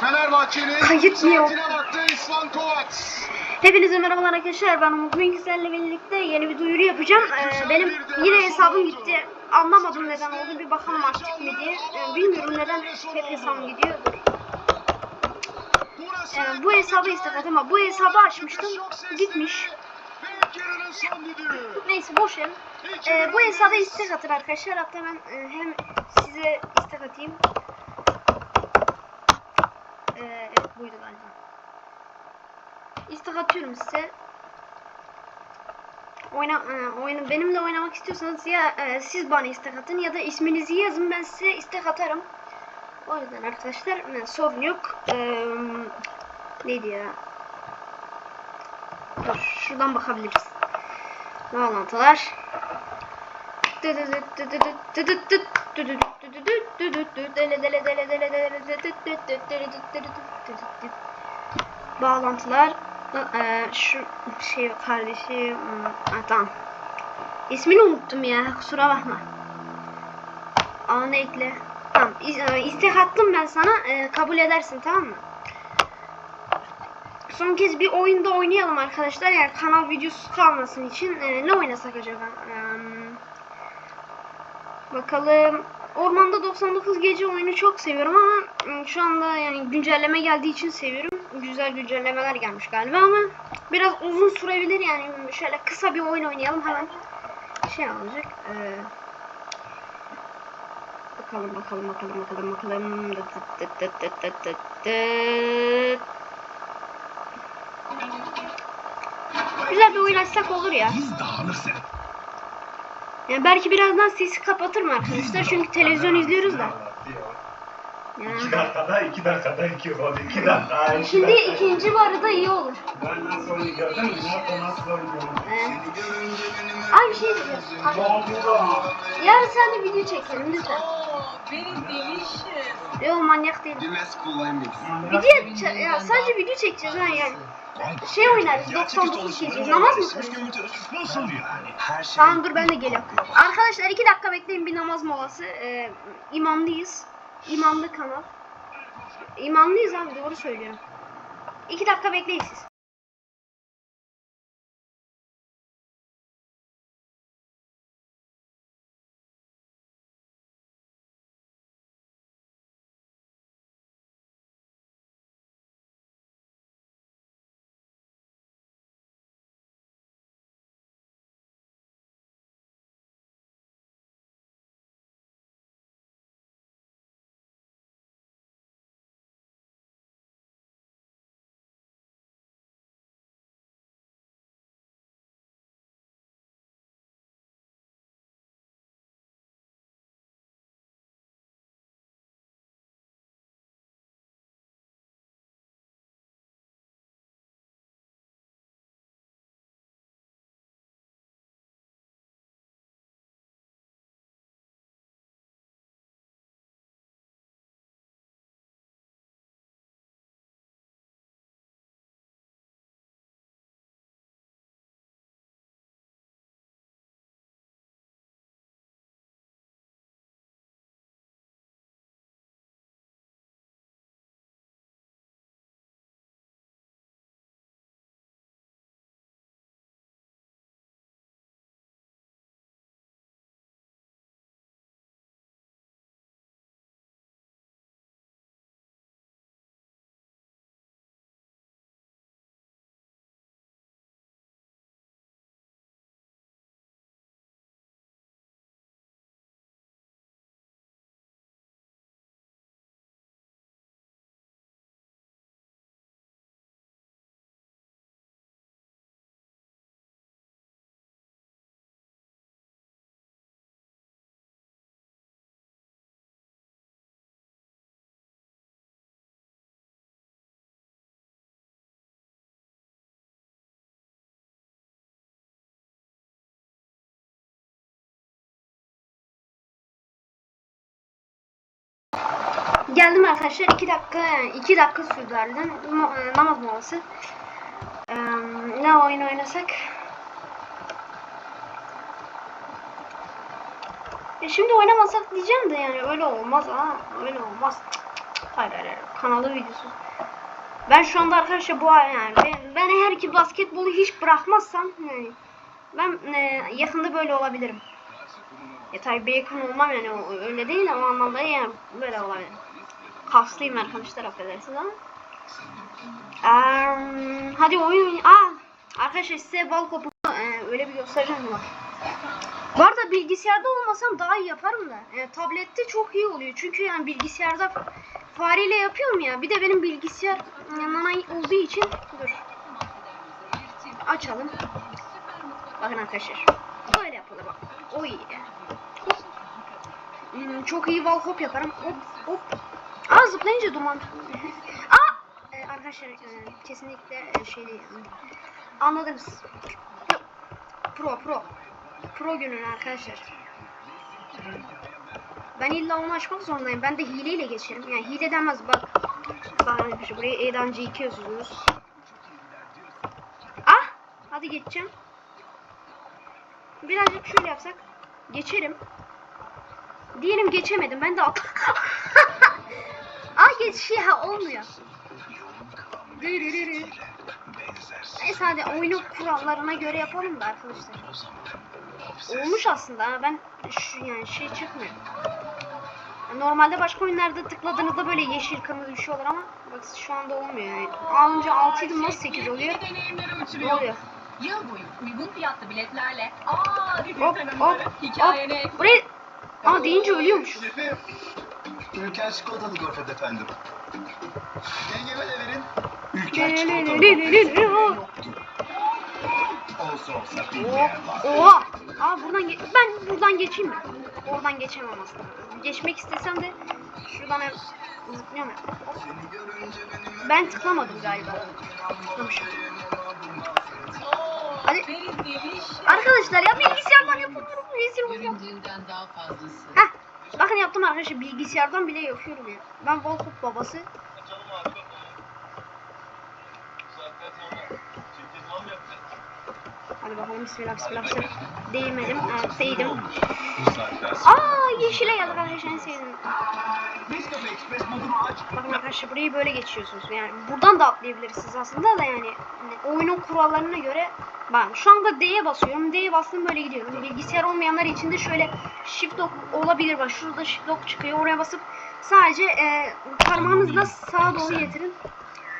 Fenerbahçe'nin Kayıt mı yok? Hepinize merhabalar arkadaşlar. Ben Umut sizlerle birlikte yeni bir duyuru yapacağım. Ee, benim yine hesabım gitti. Anlamadım neden oldu. Bir bakalım aktif mi diye. Ee, bilmiyorum neden hep hesabım gidiyor. Ee, bu hesabı istedim ama bu hesabı açmıştım. Gitmiş. Neyse boş verin. Ee, bu hesaba istek atın arkadaşlar. Hatta ben e, hem size istek atayım. Ee, evet buydu galiba. İstek atıyorum size. Oyna, e, oyunu benimle oynamak istiyorsanız ya e, siz bana istek atın ya da isminizi yazın ben size istek atarım. O yüzden arkadaşlar e, sorun yok. Ee, neydi ya? Dur, şuradan bakabiliriz. Bağlantılar. Bağlantılar. Ee, şu şey kardeşim. Ha, tamam. İsmini unuttum ya. Kusura bakma. Anı ekle. Tamam. e, istek attım ben sana. Ee, kabul edersin tamam mı? Son kez bir oyunda oynayalım arkadaşlar. Yani kanal videosu kalmasın için. Ee, ne oynasak acaba? Ee, bakalım. Ormanda 99 gece oyunu çok seviyorum ama ım, şu anda yani güncelleme geldiği için seviyorum. Güzel güncellemeler gelmiş galiba ama biraz uzun sürebilir yani şöyle kısa bir oyun oynayalım hemen şey olacak. Ee, bakalım bakalım bakalım bakalım bakalım. Güzel bir oyun açsak olur ya. Biz dağılırsak. Yani belki birazdan sesi kapatırım arkadaşlar çünkü televizyon izliyoruz da. İki Yani. dakikada, iki dakikada iki gol, iki dakika. iki Şimdi dakika. ikinci varı da iyi olur. Ben nasıl oyun gördün mü? Oyun gördün? Ee, Ay bir şey diyeceğim. Ay, Yarın sen de video çekelim lütfen. Benim delicious. Yok manyak kullanmayız. Video ç- ya sadece video çekeceğiz ha yani. Şey oynarız 99 gece. Namaz mı kılıyoruz? Nasıl yani? Her şey. Tamam dur ben de geliyorum. Arkadaşlar iki dakika bekleyin bir namaz molası. Ee, imamlıyız. İmamlı kanal. İmamlıyız abi doğru söylüyorum. İki dakika bekleyin siz. Geldim arkadaşlar. 2 dakika yani 2 dakika sürdü harbiden. E, namaz molası. Ee, ne oyun oynasak? E şimdi oynamasak diyeceğim de yani öyle olmaz ha. Öyle olmaz. Hayır hayır hayır. Kanalı videosu. Ben şu anda arkadaşlar bu yani ben, ben eğer ki basketbolu hiç bırakmazsam yani ben e, yakında böyle olabilirim. E tabi bacon olmam yani öyle değil ama anlamda yani böyle olabilirim. Kaslıyım arkadaşlar affedersiniz ama. Eee, hadi oyun. Aa, arkadaşlar size bal kopu e, öyle bir göstereceğim bak. Bu arada bilgisayarda olmasam daha iyi yaparım da. E, tablette çok iyi oluyor. Çünkü yani bilgisayarda fareyle yapıyorum ya. Bir de benim bilgisayar yanına olduğu için dur. Açalım. Bakın arkadaşlar. Böyle yapılır bak. O iyi. Hmm, çok iyi wall hop yaparım. Hop hop. Aa zıplayınca duman. Aa! Ee, arkadaşlar e, kesinlikle e, şey. Anladınız. Pro pro. Pro günün arkadaşlar. Ben illa onu açmak zorundayım. Ben de hileyle geçerim. Yani hile denmez bak. Bak arkadaşlar buraya E'den C2 yazıyoruz. Ah! Hadi geçeceğim. Birazcık şöyle yapsak. Geçerim. Diyelim geçemedim. Ben de Aa geç ya olmuyor. Neyse hadi oyunun kurallarına göre yapalım da arkadaşlar. Olmuş aslında ha ben şu yani şey çıkmıyor. Normalde başka oyunlarda tıkladığınızda böyle yeşil kırmızı bir şey olur ama bak şu anda olmuyor önce 6 idi nasıl 8 oluyor? Ne oluyor? Yıl boyu uygun fiyatlı biletlerle. Aa, Hop hop hop. Buraya... Aa deyince ölüyormuş. Ülker çikolatalı gofret efendim. Yengeme de verin. Ülker çikolatalı gofret. Olsa olsa bir yer var. Oha! Aa buradan ge- ben buradan geçeyim mi? Oradan geçemem aslında. Geçmek istesem de şuradan ya. Hop. Ben tıklamadım galiba. Tıklamışım. Hadi. Arkadaşlar ya bilgisayardan yapamıyorum. Rezil oluyorum. Göründüğünden daha fazlası. Heh. Bakın yaptım arkadaşlar bilgisayardan bile yapıyorum ya. Ben Volkop babası. Hadi bakalım bismillah bismillah bismillah. Değmedim. Evet saatten sonra. Aa yeşile geldik arkadaşlar en sevdiğim. Nescafe Express modunu aç. Bakın arkadaşlar burayı böyle geçiyorsunuz. Yani buradan da atlayabilirsiniz aslında da yani hani oyunun kurallarına göre ben şu anda D'ye basıyorum. D'ye bastım böyle gidiyorum. Bilgisayar olmayanlar için de şöyle shift lock olabilir. Bak şurada shift lock çıkıyor. Oraya basıp sadece e, parmağınızla sağa doğru getirin.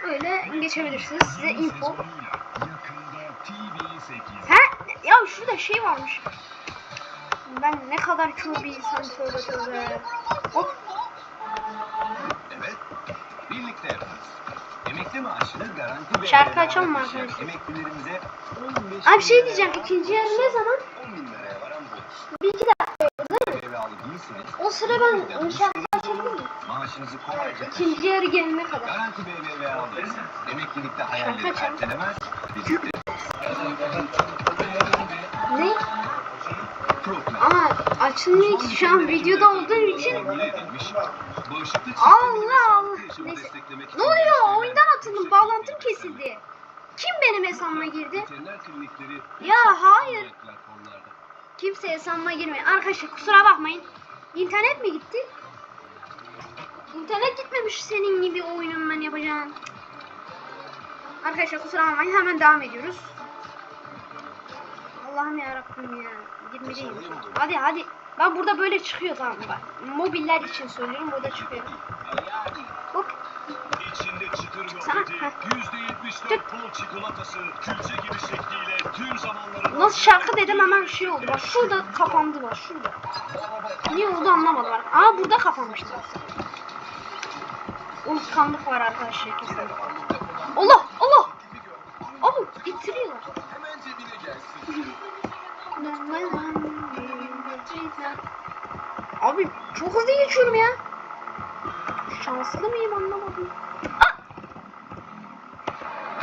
Öyle geçebilirsiniz. Size info. Yakında TV8. He? Ya şurada şey varmış. Ben ne kadar kör bir insan tövbe tövbe. Hop. Evet. Birlikte yaparız. Emekli maaşını garanti ve Şarkı açalım mı arkadaşlar? Emeklilerimize 15 Abi şey diyeceğim. ikinci yarı ne zaman? 10 bin liraya varan bu. Bir iki dakika. Değilseniz, O sıra ben şarkı açabilir miyim? maaşınızı kolayca İkinci yarı gelene kadar. Garanti BBVA alırız. Emeklilikte hayalleri ertelemez. Birlikte Ne? Ama açılmıyor ki şu an videoda olduğum için. Allah Allah. Neyse. Ne oluyor? Oyundan atıldım. Bağlantım kesildi. Kim benim hesabıma girdi? Ya hayır. Kimse hesabıma girmiyor. Arkadaşlar kusura bakmayın. İnternet mi gitti? İnternet gitmemiş senin gibi oyunun ben yapacağım. Arkadaşlar kusura bakmayın hemen devam ediyoruz. Allah'ım ya Rabbim ya. 20 değil. Hadi hadi. Ben burada böyle çıkıyor tamam bak. Mobiller için söylüyorum burada çıkıyor. Hop. İçinde çıtır Sana- gofreti, Heh. %74 pul çikolatası, külçe gibi şekliyle tüm zamanların... Nasıl şarkı dedim hemen şey oldu. Bak şurada kapandı bak şurada. Niye oldu anlamadım. bak. Aa burada kapanmıştı. Unutkanlık var arkadaşlar kesin. Allah Allah. Oğlum bitiriyorlar. Hemen cebine gelsin. Abi çok hızlı geçiyorum ya. Şanslı mıyım anlamadım. Ah!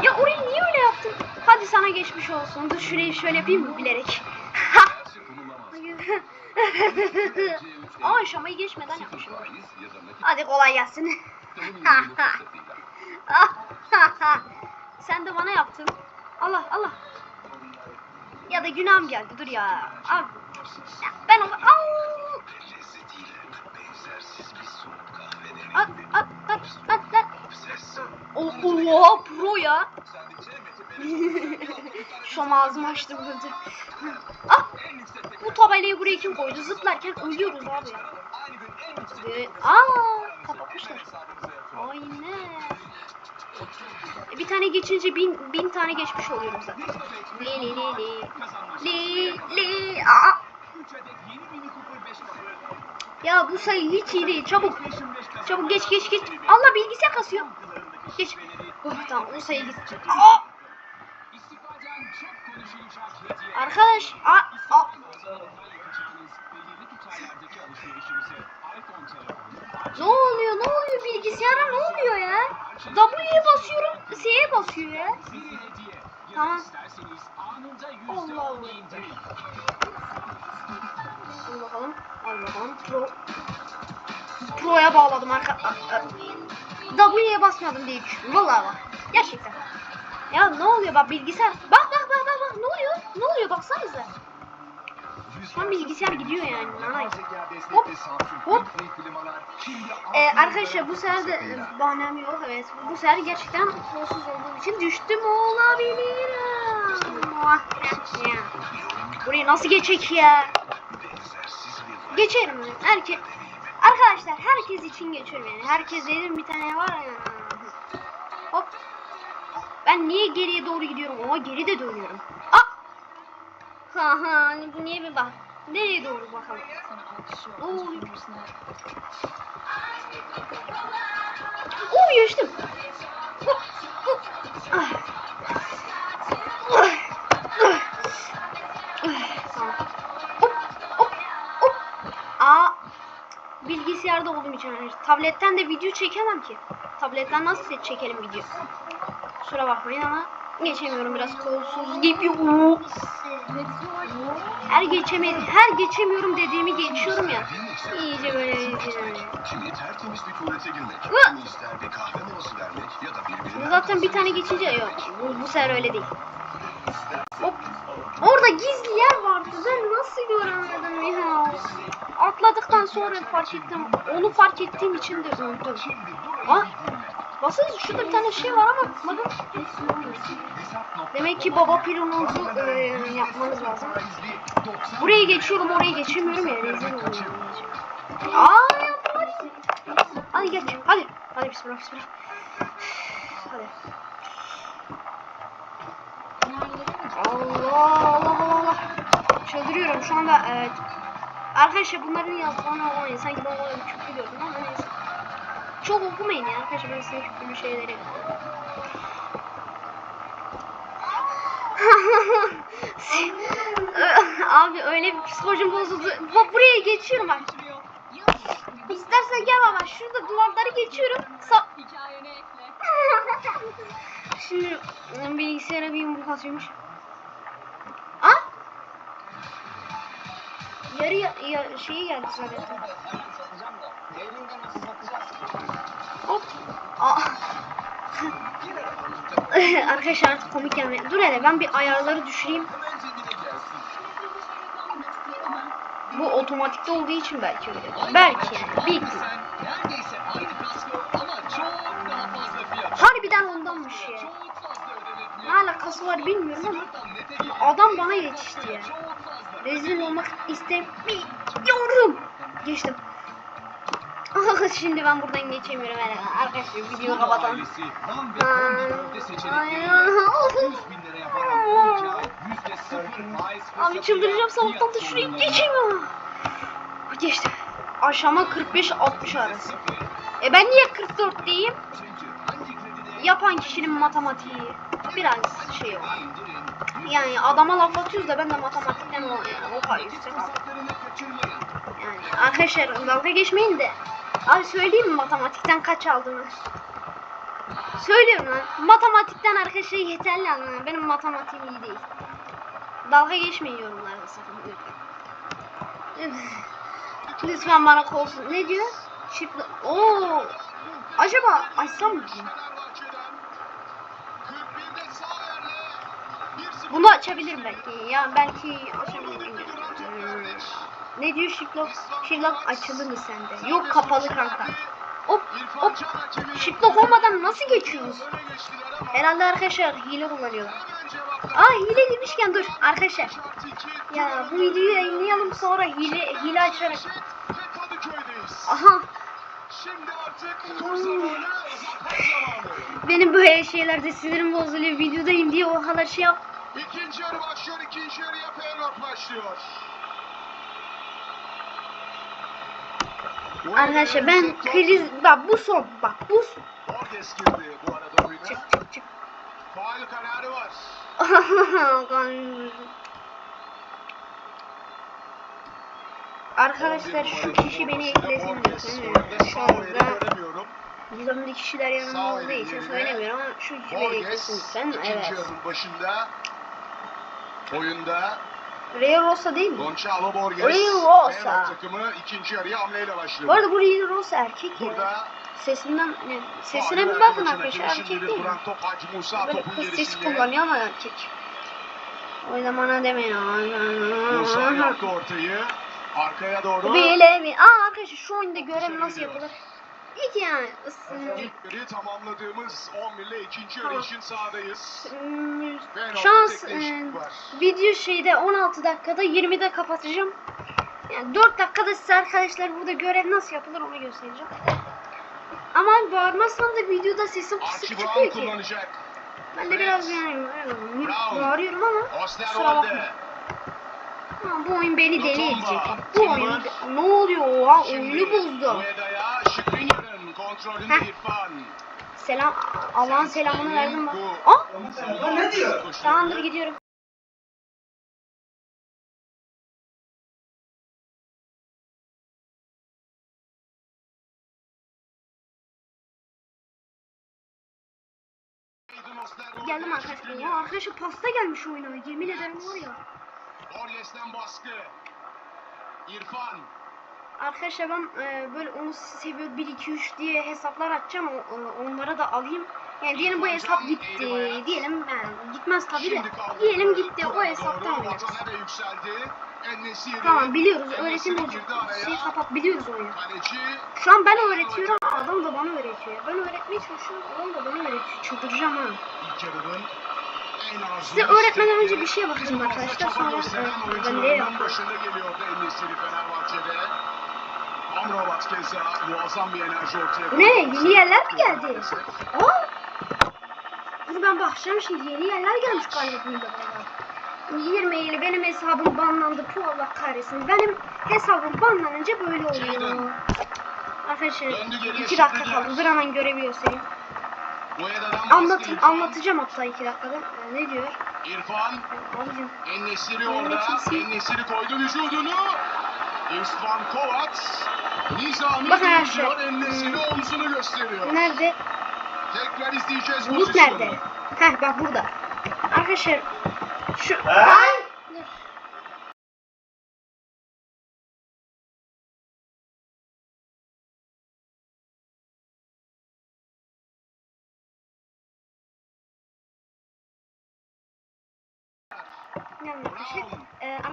Ya orayı niye öyle yaptın? Hadi sana geçmiş olsun. Dur şurayı şöyle yapayım mı bilerek? Aa aşamayı geçmeden yapmışım. Hadi kolay gelsin. Sen de bana yaptın. Allah Allah. Ya da günahım geldi dur ya. Abi. Ben o... Au! At, at, at. Ses. O, oha pro ya. Bey. Şom ağzımı açtım burada. Ah! Bu tabelayı buraya kim koydu? Zıplarken ölüyoruz abi ya. Ee, aa kapatmışlar. Aynen. Bir tane geçince bin, bin tane geçmiş oluyorum zaten. Li li li li. Li li. Aa! Ya bu sayı hiç iyi değil. Çabuk. Çabuk geç geç geç. Allah bilgisayar kasıyor. Geç. Oh, tamam o sayı git. Aa! Arkadaş. Aa, aa. Ne oluyor? Ne oluyor? Bilgisayara ne oluyor ya? W'ye basıyorum. S'ye basıyor ya. Tamam. Allah Allah. Al bakalım. Al bakalım. Pro. Pro'ya bağladım arka. W'ye basmadım diye düşündüm. Vallahi bak. Gerçekten. Ya ne oluyor bak bilgisayar. Bak bak bak bak bak. Ne oluyor? Ne oluyor baksanıza. An bilgisayar gidiyor yani. Nanay. Hop, hop. Ee, arkadaşlar bu sefer de e, bahanem yok evet. Bu sefer gerçekten kolsuz olduğum için düştüm olabilirim. Ya. Burayı nasıl geçecek ya? Geçerim ben. Herkes Arkadaşlar herkes için geçiyorum yani. Herkes dedim bir tane var ya. Hop. Ben niye geriye doğru gidiyorum ama geri de dönüyorum. Ah! Ha ha bu niye bir bak. Nereye doğru bakalım. Oo. Oo geçtim. Bilgisayarda olduğum için yani tabletten de video çekemem ki. Tabletten nasıl çekelim video? Kusura bakmayın ama geçemiyorum biraz kolsuz gibi. Her geçemedi, her geçemiyorum dediğimi geçiyorum ya. İyice böyle tertemiz. Kimi birbirine... Zaten bir tane geçince yok. Bu, bu sefer öyle değil. Hop. Orada gizli yer vardı. Ben nasıl göremedim ya? Atladıktan sonra fark ettim. Onu fark ettiğim için de öldüm. Ha? Basın şurada bir tane şey var ama bakın. Demek ki baba pilonunuzu e, yapmanız lazım. Buraya geçiyorum oraya geçemiyorum ya. Rezil oluyorum. Aa yaptım hadi. Hadi geç. Hadi. Hadi bismillah bismillah. Hadi. Allah Allah Allah Allah. Çıldırıyorum şu anda. Evet. Arkadaşlar bunların yazdıklarını okumayın. Sanki ben bir küfür gördüm ama neyse. Çok okumayın ya arkadaşlar ben size küfürlü şeyleri. Abi öyle bir psikolojim bozuldu. Bak buraya geçiyorum bak. İstersen gel baba şurada duvarları geçiyorum. Sa. Şimdi bilgisayara bir yumruk atıyormuş. Yarı ya, ya şeyi geldi zaten. Hop. Arkadaşlar artık komik gelmeye. Dur hele ben bir ayarları düşüreyim. Bu otomatikte olduğu için belki öyle. Belki yani. Fiyat. Harbiden ondanmış ya. Ne alakası var bilmiyorum ama adam bana yetişti ya. Fazla. Rezil olmak istemiyorum. Geçtim. Şimdi ben buradan geçemiyorum herhalde. Arkadaşlar videoyu kapatalım. Ailesi Van ve Aa, Kondi köfte ay, seçenekleri 100 bin lira yaparak 12 ay yüzde sıfır faiz Abi çıldıracağım sabahtan da şurayı geçemiyorum. Geçtim. Aşama 45-60 arası. E ben niye 44 diyeyim? Yapan kişinin matematiği biraz şey var. Yani adama laf atıyoruz da ben de matematikten o, yani, o kadar yüksek. Yani arkadaşlar dalga geçmeyin de. Abi söyleyeyim mi matematikten kaç aldığını? Söylüyorum lan. Matematikten arkadaşlar yeterli anlamı. Benim matematiğim iyi değil. Dalga geçmeyin yorumlarda sakın lütfen. lütfen bana kolsun. Ne diyor? Şifre. Oo. Acaba açsam mı? Bunu açabilirim belki. Ya belki açabilirim. Hmm. Ne diyor Şiflok? Şiflok açılı mı sende? Yok kapalı kanka. Hop hop. Shiplok olmadan nasıl geçiyoruz? Herhalde arkadaşlar hile kullanıyorlar. Aa hile demişken dur arkadaşlar. Ya bu videoyu yayınlayalım sonra hile hile açarak. Aha Şimdi artık zafer zamanı. benim böyle şeylerde sinirim bozuluyor. Videodayım diye o kadar şey yap. İkinci yarı başlıyor, ikinci yarıya Feyenoord başlıyor. Arkadaşlar ben kriz bak bu son bak bu son. Borges girdi bu arada oyuna. Çık çık çık. Faal kararı var. Arkadaşlar şu kişi beni eklesin lütfen. Şu anda göremiyorum. gizemli kişiler yanımda olduğu için söylemiyorum ama şu kişi beni eklesin lütfen. Evet. başında oyunda Ray Rosa değil mi? Gonçalo Borges Rio Rosa. Takımı ikinci yarıya hamleyle başladı. Bu arada bu Ray Rosa erkek ya. Burada Sesinden yani sesine bir bakın arkadaşlar erkek değil mi? top Hacı Musa Böyle kız sesi kullanıyor ama erkek. O yüzden bana demeyin. Musa yaptı ortayı. Arkaya doğru. Bile mi? Aa arkadaşlar şu oyunda görev nasıl yapılır? İlk yani ısın. İlk yarıyı tamamladığımız 11 ile ikinci yarı için sahadayız. Feyenoord'da Şans e, video şeyde 16 dakikada 20'de kapatacağım. Yani 4 dakikada size arkadaşlar burada görev nasıl yapılır onu göstereceğim. Ama bağırmazsam da videoda sesim kısık çıkıyor ki. kullanacak. Ben de biraz yani bağırıyorum ama kusura Osterwolde. bakma. Ama bu oyun beni deli edecek. Bu oyun ne oluyor oha oyunu bozdu. Heh. Selam Allah'ın selamını verdim bak. Aa ne diyor? tamamdır gidiyorum. Geldim arkadaşlar. Ya arkadaşlar pasta gelmiş oyuna. Yemin ederim var ya. Borges'ten baskı. İrfan. Arkadaşlar ben e, böyle onu seviyor 1 2 3 diye hesaplar açacağım. O, onlara da alayım. Yani diyelim bu hesap gitti. Diyelim yani gitmez tabii de. Diyelim gitti. O hesaptan. Tamam biliyoruz. Öğretim. Şey kapat biliyoruz oyunu. Şu an ben öğretiyorum. Adam da bana öğretiyor. Ben öğretmeye çalışıyorum. Adam da bana öğretiyor. Çıldıracağım ha. Size öğretmeden önce bir şeye bakayım arkadaşlar, sonra, e, ben de yapayım. Amrabat keza muazzam bir enerji ortaya Bu ne? Yeni yerler mi geldi? Aa! Dur ben bakacağım şimdi. Yeni yerler gelmiş galiba bunda beraber. 20 ili benim hesabım banlandı. Puh Allah kahretsin. Benim hesabım banlanınca böyle oluyor. Arkadaşlar Döndü geriye 2 dakika kaldı. Dur hemen baskı Anlat, anlatacağım hatta 2 dakikada. Ne diyor? İrfan Abicim. Yönetim orada. sil. En-Nesyri koydu vücudunu. İrfan Kovac. Nizami Bakın değişiyor. arkadaşlar. Omzunu gösteriyor. Nerede? Tekrar izleyeceğiz pozisyonu. nerede? Heh bak burada. Arkadaşlar şu... Ha?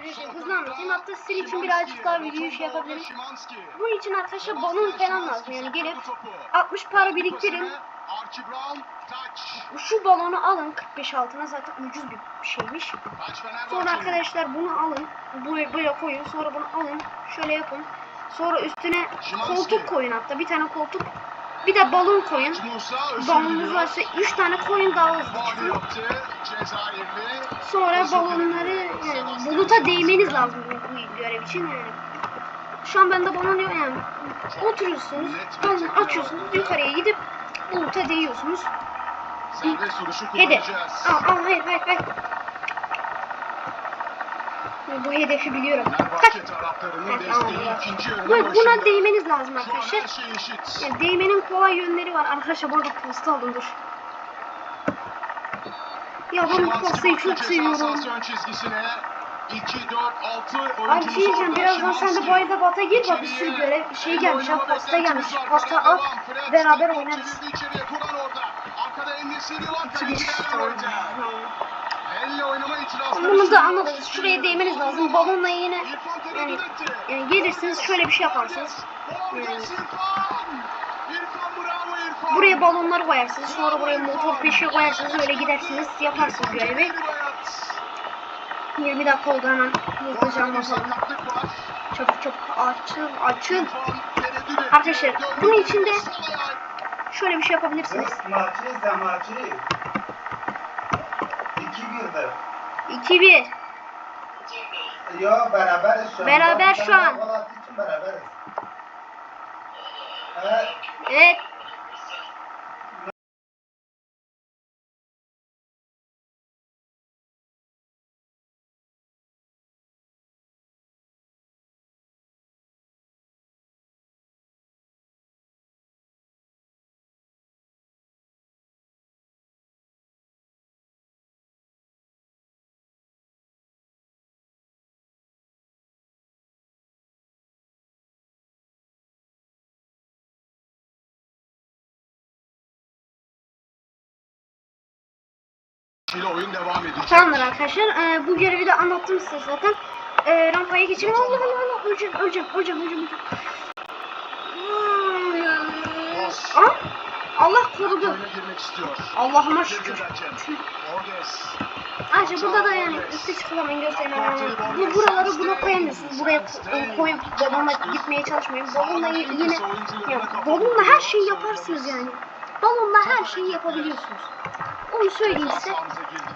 Arkadaşlar hızlı anlatayım. Hatta sizin için birazcık daha videoyu şey yapabilirim. Bunun için arkadaşlar balon falan lazım. Yani gelip Topu. 60 para biriktirin. Şu balonu alın 45 altına zaten ucuz bir şeymiş. Sonra arkadaşlar bunu alın. Bu böyle koyun. Sonra bunu alın. Şöyle yapın. Sonra üstüne koltuk koyun hatta. Bir tane koltuk. Bir de balon koyun. Balonunuz varsa 3 tane koyun daha hızlı. Sonra balonları yani buluta değmeniz lazım bu, görev için yani. Şu an bende balon yok yani. Oturuyorsunuz, balonu açıyorsunuz, yukarıya gidip buluta değiyorsunuz. Serbest vuruşu kullanacağız. Al al hayır hayır hayır. Bu hedefi biliyorum. Yarının Bu, buna değmeniz lazım arkadaşlar. şey. Yani değmenin kolay yönleri var. Arkadaşlar bu arada pasta aldım dur. Ya ben baktı çok seviyorum. sahası ön çizgisine. 2, 4, 6 Abi şey diyeceğim birazdan sen de bu ayda bata gir bak bir sürü görev şey gelmiş ha beklentimiz gelmiş. Karan al beraber oynarız. Arkada Enesiri var. Bunu da anladınız. Şuraya değmeniz lazım. Balonla yine yani, yani gelirsiniz şöyle bir şey yaparsınız. İrfan. Buraya balonları koyarsınız. Sonra buraya motor peşi koyarsınız. Öyle gidersiniz. Yaparsınız görevi. 20 dakika oldu hemen. Hızlıca anlatalım. Çabuk çabuk açın açın. Arkadaşlar bunun içinde şöyle bir şey yapabilirsiniz. 2-1'dir. 2-1. Yo beraberiz şu an. Beraber şu an. beraberiz. Evet. Evet. İle oyun devam edecek. Tamamdır arkadaşlar. Ee, bu görevi de anlattım size zaten. Ee, rampaya geçelim. Allah Allah Allah. Öleceğim, öleceğim, öleceğim, öleceğim. öleceğim. Aa, Allah korudu. Allah'ıma şükür. Ayrıca burada da yani üstte çıkılamayın göstereyim. Yani bu buraları buna koyamıyorsunuz. Buraya ko- koyup balonla gitmeye çalışmayın. Balonla y- yine ya, balonla her şeyi yaparsınız yani. Balonla her şeyi yapabiliyorsunuz. Onu söyleyeyim size.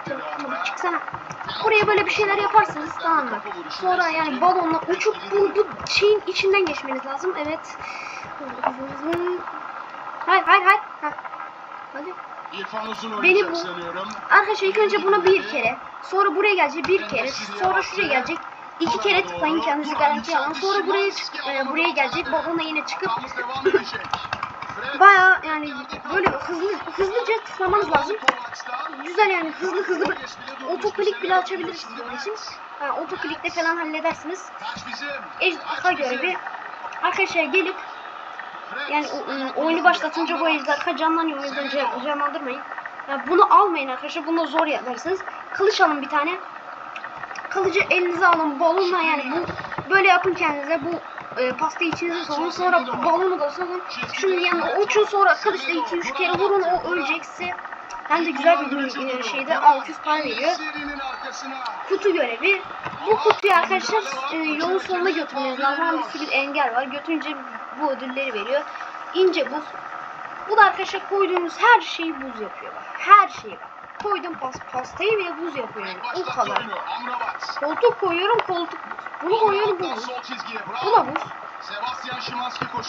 Çabuk çıksana. Buraya böyle bir şeyler yaparsınız tamam mı? Sonra yani balonla uçup bu, bu şeyin içinden geçmeniz lazım. Evet. Hayır hayır hayır. Ha. Hadi. Beni bu-. Arkadaşlar ilk önce buna bir kere. Sonra buraya gelecek bir kere. Sonra şuraya gelecek. İki kere tıklayın kendinizi garantiye alın. Sonra buraya e, buraya gelecek. Balonla yine çıkıp Baya yani böyle hızlı hızlıca tıklamanız lazım. Güzel yani hızlı hızlı otoklik bile açabilirsiniz onun için. Yani otoklikle falan halledersiniz. Ejderha görevi. Arkadaşlar gelip yani o- oyunu başlatınca bu ejderha canlanıyor. O yüzden can- canlandırmayın. Yani bunu almayın arkadaşlar. Bunu zor yaparsınız. Kılıç alın bir tane. Kılıcı elinize alın. Balonla yani bu böyle yapın kendinize. Bu e, pastayı içinize sokun. Sonra balonu da sokun. Şunun yanına uçun sonra kılıçla 2-3 kere vurun. O ölecekse hem de güzel bir e, şeyde 600 para veriyor. Kutu görevi. Bu kutuyu arkadaşlar e, yolun sonuna götürmeniz lazım. Bir sürü engel var. Götürünce bu ödülleri veriyor. İnce buz. Bu da arkadaşlar koyduğunuz her şeyi buz yapıyor. Bak. Her şeyi. Koydum pas pastayı ve buz yapıyor yani. O kadar. Koltuk koyuyorum koltuk. Bunu koyuyorum bu buz. Sol çizgiye. Bu da buz. Sebastian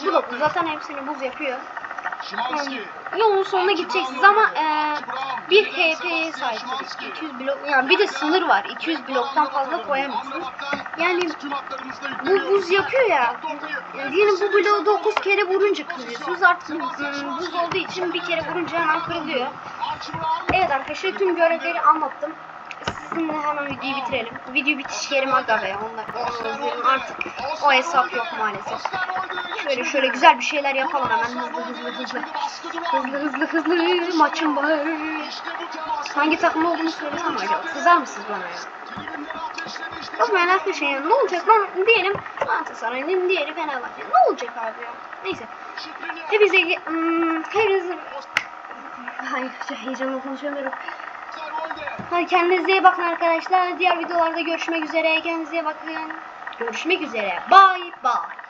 Bu da buz. Zaten hepsini buz yapıyor. Szymanski. Yani yolun sonuna gideceksiniz ama e, bir HP'ye sahipsiniz. 200 blok yani bir de sınır var. 200 bloktan fazla koyamıyorsunuz. Yani bu buz yapıyor ya. Yani diyelim bu bloğu 9 kere vurunca kırıyorsunuz. Artık ım, buz olduğu için bir kere vurunca hemen kırılıyor. Evet arkadaşlar tüm görevleri anlattım. Sizinle hemen videoyu bitirelim. Video bitiş yerim aga be. Onlar, onlar artık o hesap yok maalesef. Şöyle şöyle güzel bir şeyler yapalım hemen hızlı hızlı hızlı. Hızlı hızlı hızlı maçım var. Hangi takım olduğunu söylesem acaba? Kızar mısınız bana ya? Bakmayın arkadaşlar ya ne olacak lan diyelim Galatasaray'ın diğeri Fenerbahçe. Ne olacak abi ya? Neyse. Hepinize hmm, hepinize Ay çok heyecanla konuşamıyorum. Hadi kendinize iyi bakın arkadaşlar. Diğer videolarda görüşmek üzere. Kendinize iyi bakın. Görüşmek üzere. Bye bye.